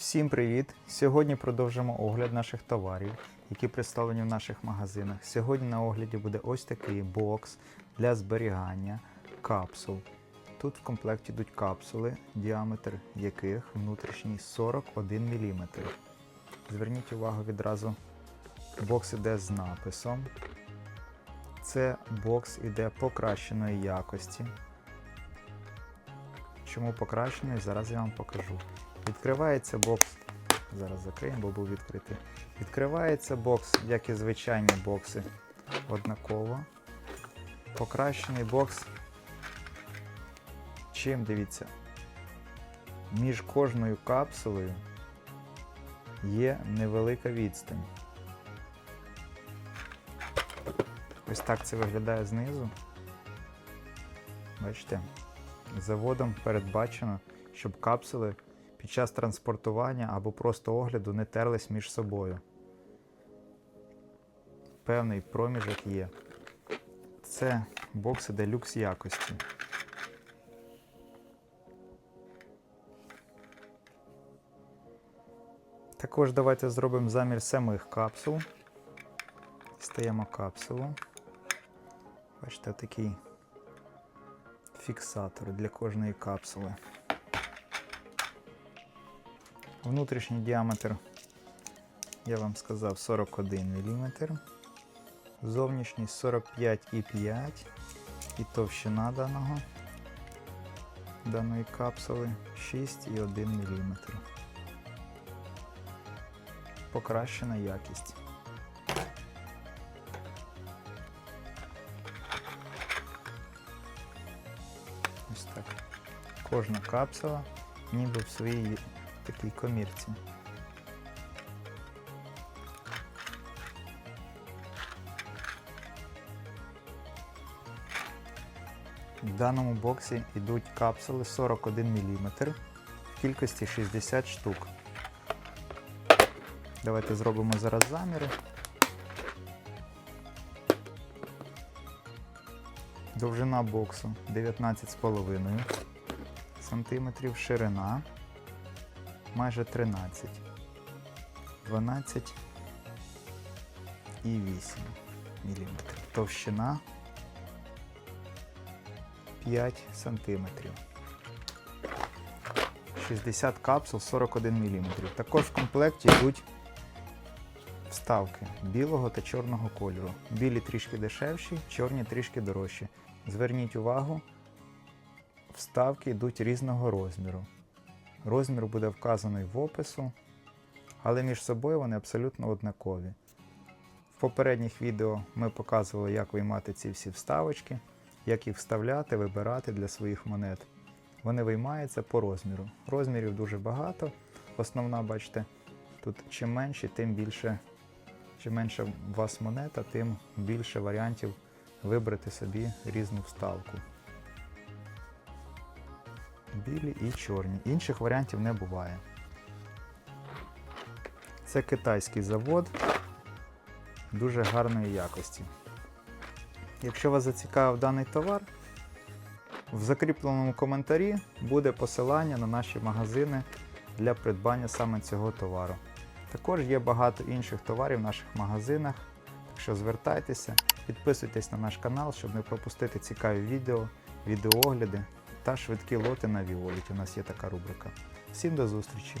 Всім привіт! Сьогодні продовжимо огляд наших товарів, які представлені в наших магазинах. Сьогодні на огляді буде ось такий бокс для зберігання капсул. Тут в комплекті йдуть капсули, діаметр яких внутрішній 41 мм. Зверніть увагу відразу, бокс іде з написом. Це бокс іде покращеної якості. Чому покращеної, зараз я вам покажу. Відкривається бокс. Зараз закриємо, бо був відкритий. Відкривається бокс, як і звичайні бокси, однаково. Покращений бокс. Чим дивіться? Між кожною капсулою є невелика відстань. Ось так це виглядає знизу. Бачите? Заводом передбачено, щоб капсули під час транспортування або просто огляду не терлись між собою. Певний проміжок є. Це бокси делюкс якості. Також давайте зробимо замір самих капсул. Стаємо капсулу. Бачите, такий фіксатор для кожної капсули. Внутрішній діаметр, я вам сказав, 41 мм. Зовнішній 45,5 і товщина даного, даної капсули 6,1 мм. Покращена якість. Ось так. Кожна капсула ніби в своїй такій комірці. В даному боксі йдуть капсули 41 мм в кількості 60 штук. Давайте зробимо зараз заміри. Довжина боксу 19,5 см, ширина майже 13, 12 і 8 мм. Товщина 5 см. 60 капсул 41 мм. Також в комплекті йдуть вставки білого та чорного кольору. Білі трішки дешевші, чорні трішки дорожчі. Зверніть увагу, вставки йдуть різного розміру. Розмір буде вказаний в опису, але між собою вони абсолютно однакові. В попередніх відео ми показували, як виймати ці всі вставочки, як їх вставляти, вибирати для своїх монет. Вони виймаються по розміру. Розмірів дуже багато. Основна, бачите, тут чим менше, тим більше, чим менше у вас монета, тим більше варіантів вибрати собі різну вставку білі і чорні. Інших варіантів не буває. Це китайський завод дуже гарної якості. Якщо вас зацікавив даний товар, в закріпленому коментарі буде посилання на наші магазини для придбання саме цього товару. Також є багато інших товарів в наших магазинах, так що звертайтеся, підписуйтесь на наш канал, щоб не пропустити цікаві відео, відеоогляди та швидкі лоти на Віоліті. У нас є така рубрика. Всім до зустрічі!